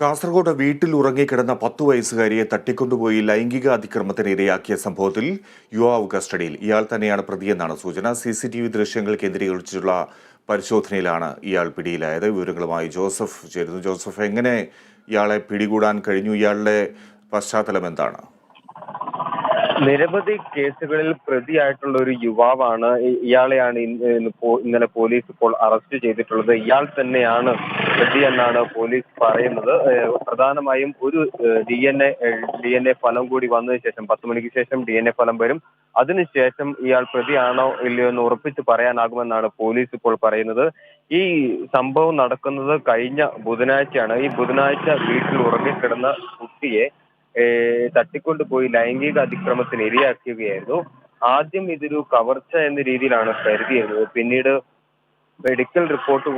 കാസർഗോഡ് വീട്ടിൽ ഉറങ്ങിക്കിടന്ന പത്തു വയസ്സുകാരിയെ തട്ടിക്കൊണ്ടുപോയി ലൈംഗിക അതിക്രമത്തിന് ഇരയാക്കിയ സംഭവത്തിൽ യുവാവ് കസ്റ്റഡിയിൽ. ഇയാൾ തന്നെയാണ് പ്രതിയെന്നാണ് സൂചന. സി സി ടി വി ദൃശ്യങ്ങൾ കേന്ദ്രീകരിച്ചുള്ള പരിശോധനയിലാണ് ഇയാൾ പിടിയിലായത്. വിവരങ്ങളുമായി ജോസഫ് ചേരുന്നു. ജോസഫ് എങ്ങനെ ഇയാളെ പിടികൂടാൻ കഴിഞ്ഞു? ഇയാളുടെ പശ്ചാത്തലം എന്താണ്? നിരവധി കേസുകളിൽ പ്രതിയായിട്ടുള്ള ഒരു യുവാവാണ് ഇയാളെയാണ് ഇന്നലെ പോലീസ് ഇപ്പോൾ അറസ്റ്റ് ചെയ്തിട്ടുള്ളത്. ഇയാൾ തന്നെയാണ് പ്രതി എന്നാണ് പോലീസ് പറയുന്നത്. പ്രധാനമായും ഒരു D N A D N A ഫലം കൂടി വന്നതിന് ശേഷം പത്ത് മണിക്ക് ശേഷം ഡി എൻ എ ഫലം വരും. അതിനുശേഷം ഇയാൾ പ്രതിയാണോ ഇല്ലയോ എന്ന് ഉറപ്പിച്ച് പറയാനാകുമെന്നാണ് പോലീസ് ഇപ്പോൾ പറയുന്നത്. ഈ സംഭവം നടക്കുന്നത് കഴിഞ്ഞ ബുധനാഴ്ചയാണ്. ഈ ബുധനാഴ്ച വീട്ടിൽ ഉറങ്ങിക്കിടന്ന കുട്ടിയെ തട്ടിക്കൊണ്ടുപോയി ലൈംഗിക അതിക്രമത്തിന് ഇരയാക്കുകയായിരുന്നു. ആദ്യം ഇതൊരു കവർച്ച എന്ന രീതിയിലാണ് കരുതിയിരുന്നത്. പിന്നീട് മെഡിക്കൽ റിപ്പോർട്ട്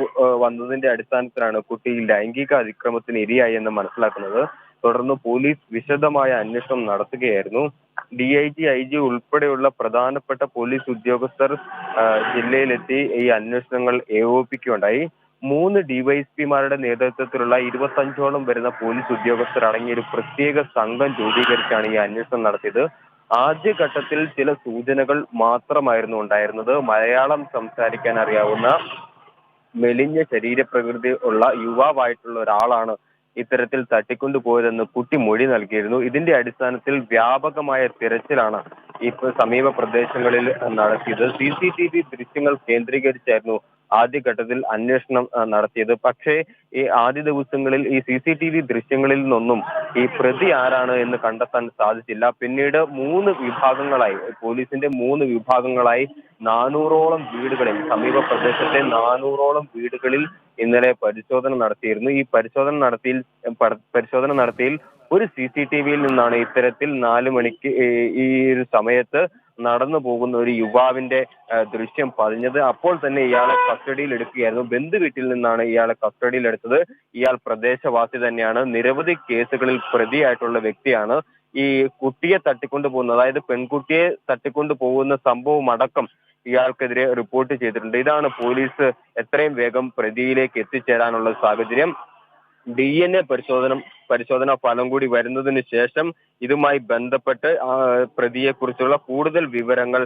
വന്നതിന്റെ അടിസ്ഥാനത്തിലാണ് കുട്ടി ലൈംഗിക അതിക്രമത്തിന് ഇരയായി എന്ന് മനസ്സിലാക്കുന്നത്. തുടർന്ന് പോലീസ് വിശദമായ അന്വേഷണം നടത്തുകയായിരുന്നു. D I G I G ഉൾപ്പെടെയുള്ള പ്രധാനപ്പെട്ട പോലീസ് ഉദ്യോഗസ്ഥർ ജില്ലയിലെത്തി ഈ അന്വേഷണങ്ങൾ ഏകോപിപ്പിക്കുകയുണ്ടായി മൂന്ന് ഡിവൈഎസ്പിമാരുടെ നേതൃത്വത്തിലുള്ള ഇരുപത്തഞ്ചോളം വരുന്ന പോലീസ് ഉദ്യോഗസ്ഥർ അടങ്ങിയ ഒരു പ്രത്യേക സംഘം രൂപീകരിച്ചാണ് ഈ അന്വേഷണം നടത്തിയത്. ആദ്യഘട്ടത്തിൽ ചില സൂചനകൾ മാത്രമായിരുന്നു ഉണ്ടായിരുന്നത്. മലയാളം സംസാരിക്കാൻ അറിയാവുന്ന മെലിഞ്ഞ ശരീരപ്രകൃതി ഉള്ള യുവാവായിട്ടുള്ള ഒരാളാണ് ഇത്തരത്തിൽ തട്ടിക്കൊണ്ടുപോയതെന്ന് കുട്ടി മൊഴി നൽകിയിരുന്നു. ഇതിന്റെ അടിസ്ഥാനത്തിൽ വ്യാപകമായ തിരച്ചിലാണ് ഇപ്പൊ സമീപ പ്രദേശങ്ങളിൽ നടത്തിയത്. സി സി ടി വി ദൃശ്യങ്ങൾ കേന്ദ്രീകരിച്ചായിരുന്നു ആദ്യഘട്ടത്തിൽ അന്വേഷണം നടത്തിയത്. പക്ഷേ ഈ ആദ്യ ദിവസങ്ങളിൽ ഈ സി സി ടി വി ദൃശ്യങ്ങളിൽ നിന്നൊന്നും ഈ പ്രതി ആരാണ് എന്ന് കണ്ടെത്താൻ സാധിച്ചില്ല. പിന്നീട് മൂന്ന് വിഭാഗങ്ങളായി പോലീസിന്റെ മൂന്ന് വിഭാഗങ്ങളായി നാനൂറോളം വീടുകളിൽ സമീപ പ്രദേശത്തെ നാനൂറോളം വീടുകളിൽ ഇന്നലെ പരിശോധന നടത്തിയിരുന്നു. ഈ പരിശോധന നടത്തിയിൽ പരിശോധന നടത്തിയിൽ ഒരു സി സി ടി വിയിൽ നിന്നാണ് ഇത്തരത്തിൽ നാല് മണിക്ക് ഈ ഒരു സമയത്ത് നടന്നു പോകുന്ന ഒരു യുവാവിന്റെ ദൃശ്യം പതിഞ്ഞത്. അപ്പോൾ തന്നെ ഇയാളെ കസ്റ്റഡിയിൽ എടുക്കുകയായിരുന്നു. ബന്ധു വീട്ടിൽ നിന്നാണ് ഇയാളെ കസ്റ്റഡിയിൽ എടുത്തത്. ഇയാൾ പ്രദേശവാസി തന്നെയാണ്. നിരവധി കേസുകളിൽ പ്രതിയായിട്ടുള്ള വ്യക്തിയാണ്. ഈ കുട്ടിയെ തട്ടിക്കൊണ്ടു പോകുന്നത് അതായത് പെൺകുട്ടിയെ തട്ടിക്കൊണ്ടു പോകുന്ന സംഭവം അടക്കം ഇയാൾക്കെതിരെ റിപ്പോർട്ട് ചെയ്തിട്ടുണ്ട്. ഇതാണ് പോലീസ് എത്രയും വേഗം പ്രതിയിലേക്ക് എത്തിച്ചേരാനുള്ള സാഹചര്യം. ഡി എൻ എ പരിശോധന പരിശോധന ഫലം കൂടി വരുന്നതിന് ശേഷം ഇതുമായി ബന്ധപ്പെട്ട് പ്രതിയെ കുറിച്ചുള്ള കൂടുതൽ വിവരങ്ങൾ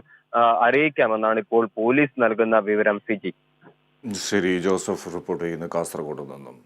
അറിയിക്കാമെന്നാണ് ഇപ്പോൾ പോലീസ് നൽകുന്ന വിവരം സിജി. ശരി ജോസഫ് റിപ്പോർട്ട് ചെയ്യുന്നു കാസർഗോഡ് നിന്നും.